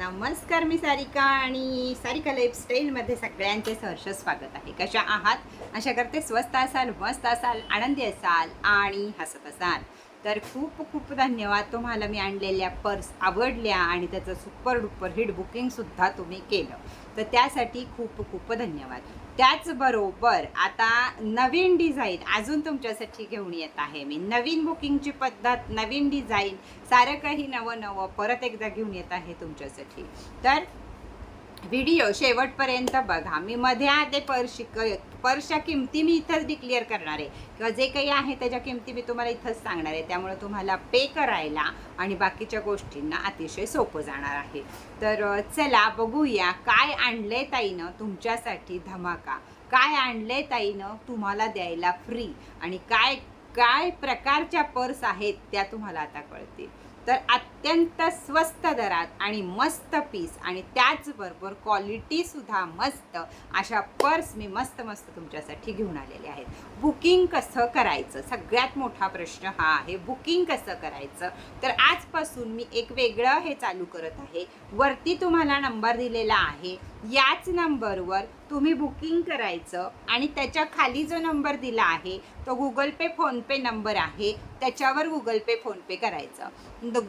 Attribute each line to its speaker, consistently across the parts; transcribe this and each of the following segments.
Speaker 1: नमस्कार मी सारिका आणि सारिका लाईफस्टाईलमध्ये सगळ्यांचे सहर्ष स्वागत आहे. कशा आहात? अशा करते स्वस्त असाल मस्त असाल आनंदी असाल आणि हसत असाल. तर खूप खूप धन्यवाद. तुम्हाला मी आणलेल्या पर्स आवडल्या आणि त्याचं सुपर डुपर हिट बुकिंगसुद्धा तुम्ही केलं. तर त्यासाठी खूप खूप धन्यवाद. त्याचबरोबर आता नवीन डिझाईन अजून तुमच्यासाठी घेऊन येत आहे मी. नवीन बुकिंगची पद्धत नवीन डिझाईन सारं काही नवं नवं परत एकदा घेऊन येत आहे तुमच्यासाठी. तर व्हिडिओ शेवटपर्यंत बघा. मी मध्ये आधे पर्स पर्शच्या किमती मी इथंच डिक्लेअर करणार आहे. किंवा जे काही आहे त्याच्या किमती मी तुम्हाला इथंच सांगणार आहे. त्यामुळे तुम्हाला पे करायला आणि बाकीच्या गोष्टींना अतिशय सोपं जाणार आहे. तर चला बघूया काय आणले ताईनं तुमच्यासाठी धमाका. काय आणले ताईनं तुम्हाला द्यायला फ्री आणि काय काय प्रकारच्या पर्स आहेत त्या तुम्हाला आता कळतील. तर अत्यंत स्वस्त दरात आणि मस्त पीस आणि त्याचबरोबर क्वालिटीसुद्धा मस्त अशा पर्स मी मस्त मस्त तुमच्यासाठी घेऊन आलेले आहेत. बुकिंग कसं करायचं? सगळ्यात मोठा प्रश्न हा आहे बुकिंग कसं करायचं? तर आजपासून मी एक वेगळं हे चालू करत आहे. वरती तुम्हाला नंबर दिलेला आहे. याच नंबरवर तुम्ही बुकिंग करायचं आणि त्याच्याखाली जो नंबर दिला आहे तो गुगल पे फोनपे नंबर आहे. त्याच्यावर गुगल पे फोनपे करायचं.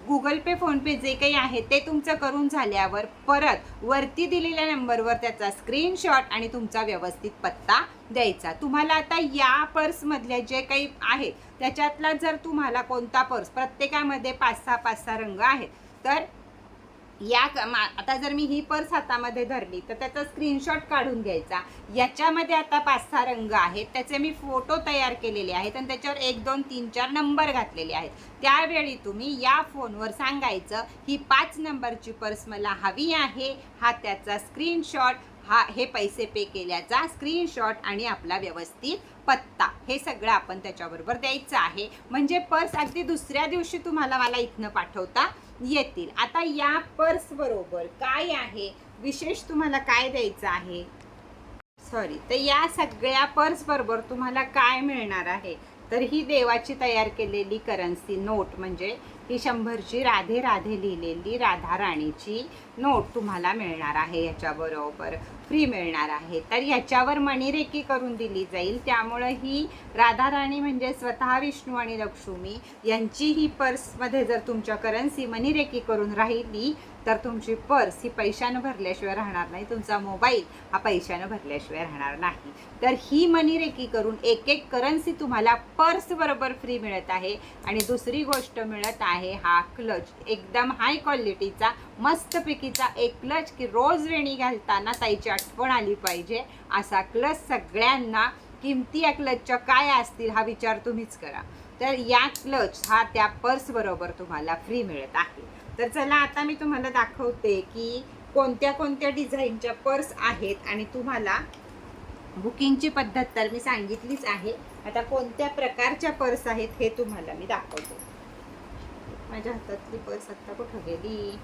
Speaker 1: गुगल पे फोनपे जे काही आहे ते तुमचं करून झाल्यावर परत वरती दिलेल्या नंबरवर त्याचा स्क्रीनशॉट आणि तुमचा व्यवस्थित पत्ता द्यायचा. तुम्हाला आता या पर्समधल्या जे काही आहे त्याच्यातला जर तुम्हाला कोणता पर्स प्रत्येकामध्ये पाच सहा पाच सहा रंग आहेत तर या क- मा- आता जर मी ही पर्स हातामध्ये धरली तर त्याचा स्क्रीनशॉट काढून घ्यायचा. याच्यामध्ये आता पाच सहा रंग आहेत. त्याचे मी फोटो तयार केलेले आहेत आणि त्याच्यावर एक दोन तीन चार नंबर घातलेले आहेत. त्यावेळी तुम्ही या फोनवर सांगायचं ही पाच नंबरची पर्स मला हवी आहे. हा त्याचा स्क्रीनशॉट हा हे पैसे पे केल्याचा स्क्रीनशॉट आणि आपला व्यवस्थित पत्ता. हे सगळं आपण त्याच्याबरोबर द्यायचं आहे. म्हणजे पर्स अगदी दुसऱ्या दिवशी तुम्हाला मला इथनं पाठवता. येतील. आता या पर्स बरोबर काय आहे? विशेष तुम्हाला काय द्यायचं आहे? सॉरी तर या सगळ्या पर्स बरोबर तुम्हाला काय मिळणार आहे? तर ही देवाची तयार केलेली करन्सी नोट म्हणजे ही शंभरची राधे राधे लिहिलेली राधा राणीची नोट तुम्हाला मिळणार आहे याच्याबरोबर. फ्री मिळणार आहे. तर याच्यावर मणिरेखी करून दिली जाईल. त्यामुळं ही राधा राणी म्हणजे स्वतः विष्णू आणि लक्ष्मी यांची ही पर्समध्ये जर तुमच्या करन्सी मणिरेखी करून राहिली तर तुमची पर्स ही पैशानं भरल्याशिवाय राहणार नाही. तुमचा मोबाईल हा पैशानं भरल्याशिवाय राहणार नाही. तर ही मनीरेकी करून एक एक करन्सी तुम्हाला पर्स बरोबर फ्री मिळत आहे. आणि दुसरी गोष्ट मिळत आहे हा क्लच. एकदम हाय क्वालिटीचा मस्तपैकीचा एक क्लच की रोज वेणी घालताना ताईची आठवण आली पाहिजे. असा क्लच सगळ्यांना किमती या क्लचच्या काय असतील हा विचार तुम्हीच करा. तर या क्लच हा त्या पर्स बरोबर तुम्हाला फ्री मिळत आहे. तर चला आता मी तुम्हाला दाखवते की कोणत्या कोणत्या डिझाईनच्या पर्स आहेत आणि तुम्हाला बुकिंगची पद्धत तर मी सांगितलीच आहे. आता कोणत्या प्रकारच्या पर्स आहेत हे तुम्हाला मी दाखवतो. माझ्या हातातली पर्स आत्ता कुठं गेली?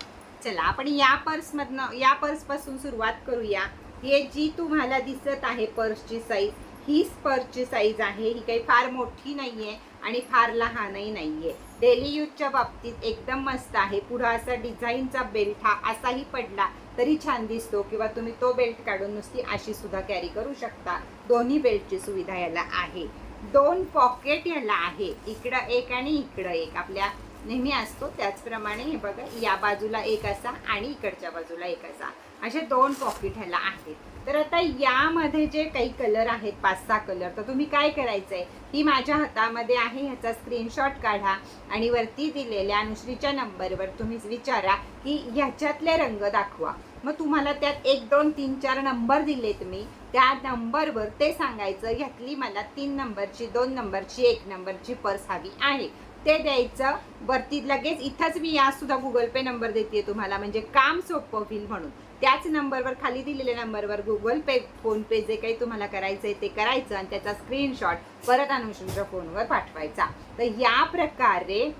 Speaker 1: चला आपण या पर्समधनं या पर्सपासून सुरुवात करूया. हे जी तुम्हाला दिसत आहे पर्सची साईज हीच पर्सची साईज आहे. ही काही फार मोठी नाही आहे आणि फार लहानही नाही आहे डेली यूजच्या बाबतीत एकदम मस्त आहे. पुढं असा डिझाईनचा बेल्ट हा असाही पडला तरी छान दिसतो किंवा तुम्ही तो बेल्ट काढून नुसती अशी सुद्धा कॅरी करू शकता. दोन्ही बेल्टची सुविधा याला आहे. दोन पॉकेट याला आहे. इकडं एक आणि इकडं एक. आपल्या नेहमी असतो. त्याचप्रमाणे हे बघा या बाजूला एक असा आणि इकडच्या बाजूला एक असा. असे दोन पॉकेट ह्याला आहेत. तर आता यामध्ये जे काही कलर आहेत पाच सहा कलर तर तुम्ही काय करायचं आहे ही माझ्या हातामध्ये आहे ह्याचा स्क्रीनशॉट काढा आणि वरती दिलेल्या अनुश्रीच्या नंबरवर तुम्ही विचारा की ह्याच्यातले रंग दाखवा. मग तुम्हाला त्यात एक दोन तीन चार नंबर दिलेत मी. त्या नंबरवर ते सांगायचं ह्यातली मला तीन नंबरची दोन नंबरची एक नंबरची पर्स हवी आहे. ते द्यायचं. वरती लगेच इथंच मी या सुद्धा गुगल पे नंबर देते तुम्हाला. म्हणजे काम सोपं होईल म्हणून. त्याच नंबरवर खाली दिलेल्या नंबरवर गुगल पे फोनपे जे काही तुम्हाला करायचं आहे ते करायचं आणि त्याचा स्क्रीनशॉट परत अनुषंच्या फोनवर पाठवायचा. तर या प्रकारे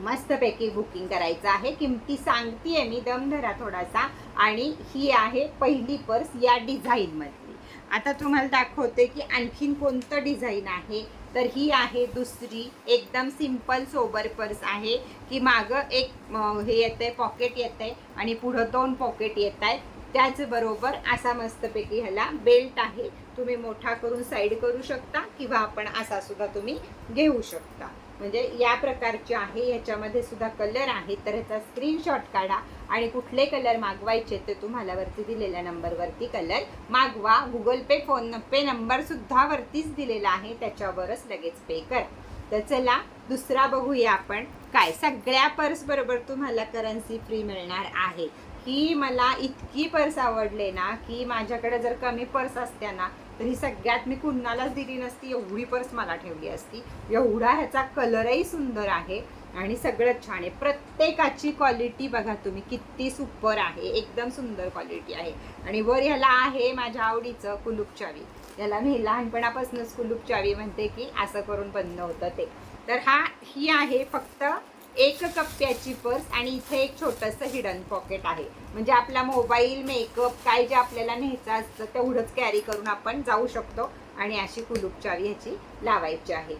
Speaker 1: मस्तपैकी बुकिंग करायचं आहे. किमती सांगतीये मी दम धरा थोडासा. आणि ही आहे पहिली पर्स या डिझाईनमधली आता तुम्हाला दाखवते की आणखीन कोणतं डिझाईन आहे? तर ही आहे दुसरी एकदम सिंपल सोबर पर्स आहे की मागं एक हे येतं आहे पॉकेट येतंय आणि पुढं दोन पॉकेट येत आहेत त्याचबरोबर असा मस्तपैकी ह्याला बेल्ट आहे. तुम्ही मोठा करून साईड करू शकता किंवा आपण असा सुद्धा तुम्ही घेऊ शकता. म्हणजे या प्रकारचे आहे याच्यामध्ये सुद्धा कलर आहे तर ह्याचा स्क्रीनशॉट काढा आणि कुठले कलर मागवायचे ते तुम्हाला वरती दिलेल्या नंबरवरती कलर मागवा. गुगल पे फोन पे नंबरसुद्धा वरतीच दिलेला आहे त्याच्यावरच लगेच पे कर. तर चला दुसरा बघूया आपण. काय? सगळ्या पर्सबरोबर तुम्हाला करन्सी फ्री मिळणार आहे. ही मला इतकी पर्स आवडले ना की माझ्याकडे जर कमी पर्स असत्या ना तर ही सगळ्यात मी कुणालाच दिली नसती एवढी पर्स मला ठेवली असती. एवढा ह्याचा कलरही सुंदर आहे आणि सगळं छान आहे. प्रत्येकाची क्वालिटी बघा तुम्ही किती सुपर आहे एकदम सुंदर क्वालिटी आहे. आणि वर ह्याला आहे माझ्या आवडीचं कुलूप चावी. याला मी लहानपणापासूनच कुलूप चावी म्हणते की असं करून बंद होतं ते. तर हा ही आहे फक्त एक कप्प्याची पर्स आणि इथे एक छोटंसं हिडन पॉकेट आहे. म्हणजे आपला मोबाईल मेकअप काय जे आपल्याला न्यायचं असतं तेवढंच कॅरी करून आपण जाऊ शकतो. आणि अशी कुलूपचावी ह्याची लावायची आहे.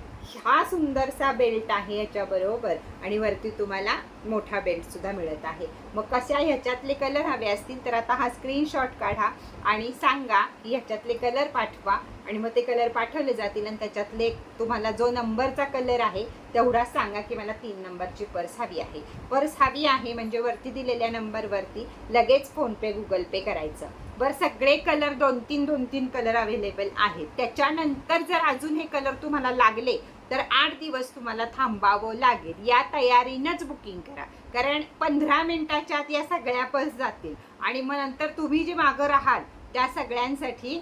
Speaker 1: हा सुंदरसा बेल्ट आहे याच्याबरोबर आणि वरती तुम्हाला मोठा बेल्टसुद्धा मिळत आहे. मग कशा ह्याच्यातले कलर हवे असतील तर आता हा स्क्रीनशॉट काढा आणि सांगा की ह्याच्यातले कलर पाठवा आणि मग ते कलर पाठवले जातील आणि त्याच्यातले तुम्हाला जो नंबरचा कलर आहे तेवढा सांगा की मला तीन नंबरची पर्स हवी आहे. पर्स हवी आहे म्हणजे वरती दिलेल्या नंबरवरती लगेच फोनपे गुगल पे करायचं. बरं सगळे कलर दोन तीन दोन तीन कलर अवेलेबल आहेत. त्याच्यानंतर जर अजून हे कलर तुम्हाला लागले तर आठ दिवस तुम्हाला थांबावं लागेल. या तयारीनंच बुकिंग करा. कारण पंधरा मिनिटाच्या आत या सगळ्या बस जातील. आणि मग नंतर तुम्ही जे मागं राहाल त्या सगळ्यांसाठी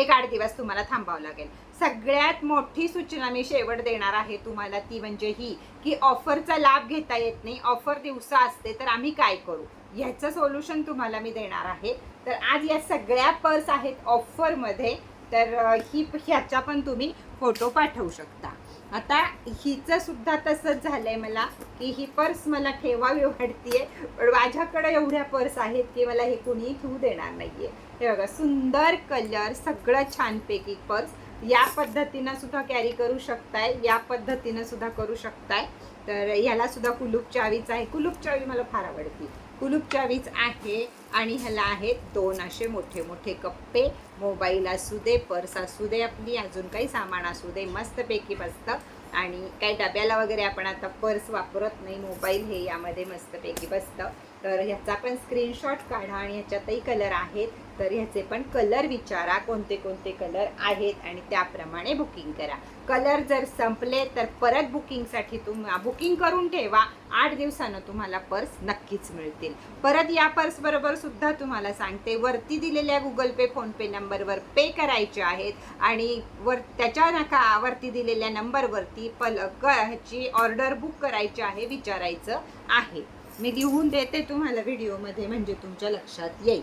Speaker 1: एक आठ दिवस तुम्हाला थांबावं लागेल. सगळ्यात मोठी सूचना मी शेवट देणार आहे तुम्हाला ती म्हणजे ही की ऑफरचा लाभ घेता येत नाही. ऑफर दिवसा असते तर आम्ही काय करू? ह्याचं सोल्युशन तुम्हाला मी देणार आहे. तर आज या सगळ्या पर्स आहेत ऑफरमध्ये तर ही ह्याचा पण तुम्ही फोटो पाठवू शकता. आता हिचं सुद्धा तसंच आहे मला की ही पर्स मला ठेवावी वाटते पण माझ्याकडे एवढ्या पर्स आहेत की मला हे कुणीही घेऊ देणार नाही आहे हे बघा सुंदर कलर सगळं छानपैकी पर्स या पद्धतीनं सुद्धा कॅरी करू शकताय या पद्धतीनं सुद्धा करू शकताय. तर याला सुद्धा कुलूप चावीच आहे. कुलूप चावी मला फार आवडती. कुलूप चावीच आहे आणि ह्याला आहेत दोन असे मोठे मोठे कप्पे. मोबाईल असू दे पर्स असू दे आपली अजून काही सामान असू दे मस्तपैकी बसतं आणि काही डब्याला वगैरे आपण आता पर्स वापरत नाही मोबाईल हे यामध्ये मस्तपैकी बसतं. तर ह्याचा पण स्क्रीनशॉट काढा आणि ह्याच्यातही कलर आहेत. तर ह्याचे पण कलर विचारा कोणते कोणते कलर आहेत आणि त्याप्रमाणे बुकिंग करा. कलर जर संपले तर परत बुकिंगसाठी तुम बुकिंग करून ठेवा. आठ दिवसानं तुम्हाला पर्स नक्कीच मिळतील. परत या पर्सबरोबर सुद्धा तुम्हाला सांगते वरती दिलेल्या गुगल पे फोनपे नंबरवर पे करायचे आहेत आणि वर त्याच्या नका वरती दिलेल्या नंबरवरती पल क ह्याची ऑर्डर बुक करायची आहे विचारायचं आहे. मी लिहून देते तुम्हाला व्हिडिओमध्ये म्हणजे तुमच्या लक्षात येईल.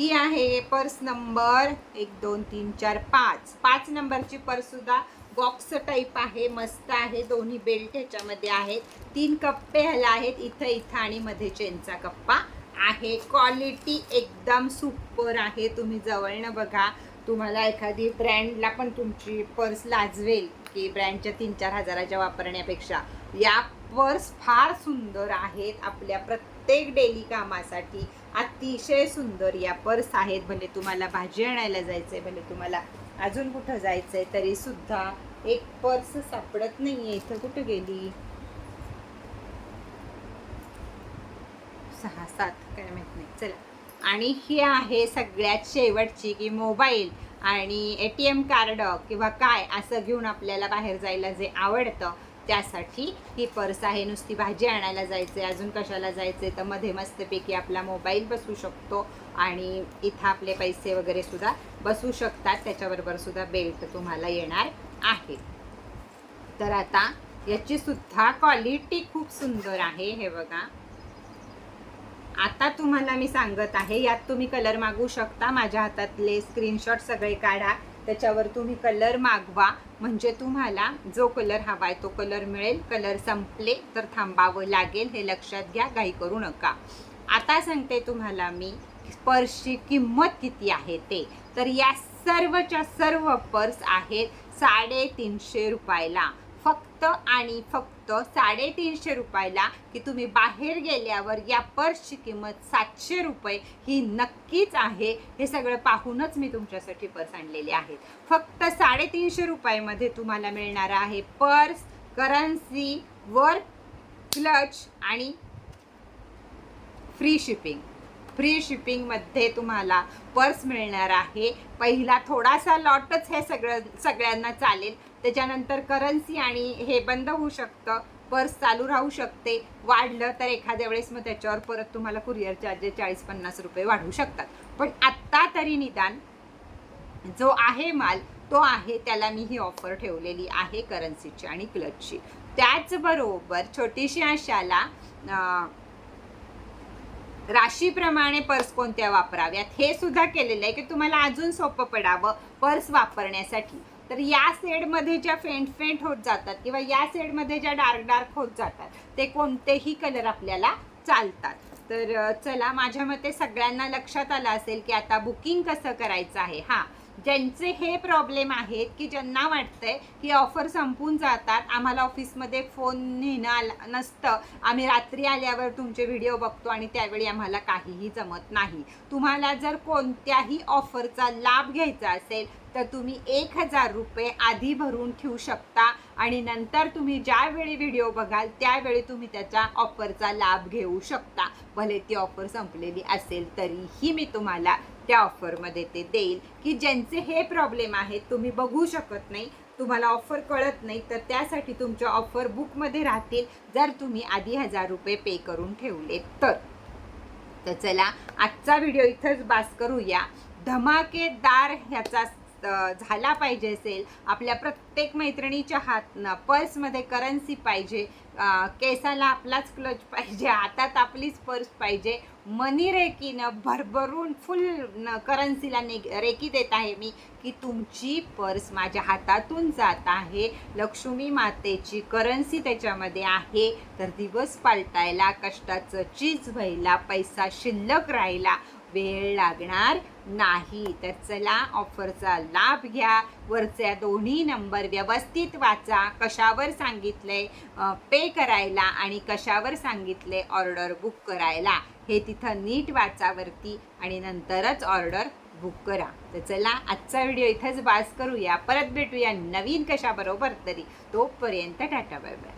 Speaker 1: ही आहे पर्स नंबर. एक दोन तीन चार पाच. पाच नंबरची पर्ससुद्धा बॉक्स टाईप आहे मस्त आहे. दोन्ही बेल्ट ह्याच्यामध्ये आहेत. तीन कप्पे ह्याला आहेत. इथं इथं आणि मध्ये चेनचा कप्पा आहे. क्वालिटी एकदम सुपर आहे. तुम्ही जवळनं बघा. तुम्हाला एखादी ब्रँडला पण तुमची पर्स लाजवेल. की ब्रँडच्या तीन चार हजाराच्या वापरण्यापेक्षा. या पर्स फार सुंदर आहेत आपल्या प्रत्येक डेली कामासाठी. अतिशय सुंदर या पर्स आहेत. भले तुम्हाला भाजी आणायला जायचंय भले तुम्हाला अजून कुठं जायचंय तरी सुद्धा एक पर्स सापडत नाहीये. इथं कुठं गेली? सहा सात काय माहीत नाही. चला. आणि ही आहे सगळ्यात शेवटची की मोबाईल आणि ए टी एम कार्ड किंवा काय असं घेऊन आपल्याला बाहेर जायला जे आवडतं. त्यासाठी ही पर्स आहे. नुसती भाजी आणायला जायचं आहे अजून कशाला जायचं आहे तर मध्ये मस्तपैकी आपला मोबाईल बसू शकतो आणि इथं आपले पैसे वगैरे सुद्धा बसू शकतात. त्याच्याबरोबर सुद्धा बेल्ट तुम्हाला येणार आहे. तर आता याची सुद्धा क्वालिटी खूप सुंदर आहे. हे बघा. आता तुम्हाला मी सांगत आहे यात तुम्ही कलर मागू शकता. माझ्या हातातले स्क्रीनशॉट सगळे काढा. त्याच्यावर तुम्ही कलर मागवा. म्हणजे तुम्हाला जो कलर हवा आहे तो कलर मिळेल. कलर संपले तर थांबावं लागेल. हे लक्षात घ्या. घाई करू नका. आता सांगते तुम्हाला मी पर्सची किंमत किती आहे ते. तर या सर्वच्या सर्व पर्स आहेत साडेतीनशे रुपयाला. फक्त आणि फक्त साडेतीनशे रुपयाला की तुम्ही बाहेर गेल्यावर या पर्सची किंमत सातशे रुपये ही नक्कीच आहे. हे सगळं पाहूनच मी तुमच्यासाठी पर्स आणलेले आहेत. फक्त साडेतीनशे रुपयामध्ये तुम्हाला मिळणार आहे पर्स करन्सी वर क्लच आणि फ्री शिपिंग. फ्री शिपिंगमध्ये तुम्हाला पर्स मिळणार आहे. पहिला थोडासा लॉटच हे सगळं सगळ्यांना चालेल. त्याच्यानंतर करन्सी आणि हे बंद होऊ शकतं पर्स चालू राहू शकते वाढलं तर एखाद्या वेळेस मग त्याच्यावर परत तुम्हाला कुरिअर चार्जेस चाळीस पन्नास रुपये वाढू शकतात. पण आत्ता तरी निदान जो आहे माल तो आहे त्याला मी ही ऑफर ठेवलेली आहे करन्सीची आणि क्लचची त्याचबरोबर छोटीशी आशाला राशीप्रमाणे पर्स कोणत्या वापराव्यात हे सुद्धा केलेलं आहे की तुम्हाला अजून सोपं पडावं पर्स वापरण्यासाठी. तर या सेडमध्ये ज्या फेंट फेंट होत जातात किंवा या सेडमध्ये ज्या डार्क डार्क होत जातात ते कोणतेही कलर आपल्याला चालतात. तर चला माझ्या मते सगळ्यांना लक्षात आलं असेल की आता बुकिंग कसं करायचं आहे. हां ज्यांचे हे प्रॉब्लेम आहेत की ज्यांना वाटतंय की ऑफर संपून जातात आम्हाला ऑफिसमध्ये फोन नेणं आलं नसतं. आम्ही रात्री आल्यावर तुमचे व्हिडिओ बघतो आणि त्यावेळी आम्हाला काहीही जमत नाही. तुम्हाला जर कोणत्याही ऑफरचा लाभ घ्यायचा असेल तर तुम्ही एक हजार रुपये आधी भरून ठेवू शकता आणि नंतर तुम्ही ज्यावेळी व्हिडिओ बघाल त्यावेळी तुम्ही त्याच्या ऑफरचा लाभ घेऊ शकता. भले ती ऑफर संपलेली असेल तरीही मी तुम्हाला त्या ऑफरमध्ये ते देईल की ज्यांचे हे प्रॉब्लेम आहेत तुम्ही बघू शकत नाही तुम्हाला ऑफर कळत नाही तर त्यासाठी तुमच्या ऑफर बुकमध्ये राहतील जर तुम्ही आधी हजार रुपये पे करून ठेवले तर. तर चला आजचा व्हिडिओ इथंच बास करूया. धमाकेदार ह्याचा झाला पाहिजे असेल. आपल्या प्रत्येक मैत्रिणीच्या हातनं पर्समध्ये करन्सी पाहिजे. केसाला आपलाच क्लच पाहिजे हातात आपलीच पर्स पाहिजे. मनी रेकीनं भरभरून फुल न करन्सीला ने रेकी देत आहे मी की तुमची पर्स माझ्या हातातून जात आहे. लक्ष्मी मातेची करन्सी त्याच्यामध्ये आहे. तर दिवस पालटायला कष्टाचं चीज व्हायला पैसा शिल्लक राहायला वेळ लागणार नाही. तर चला ऑफरचा लाभ घ्या. वरच्या दोन्ही नंबर व्यवस्थित वाचा. कशावर सांगितले पे करायला आणि कशावर सांगितले ऑर्डर बुक करायला. हे तिथं नीट वाचावरती आणि नंतरच ऑर्डर बुक करा. तर चला आजचा व्हिडिओ इथंच बास करूया. परत भेटूया नवीन कशाबरोबर तरी. तोपर्यंत टाटा बाय बाय.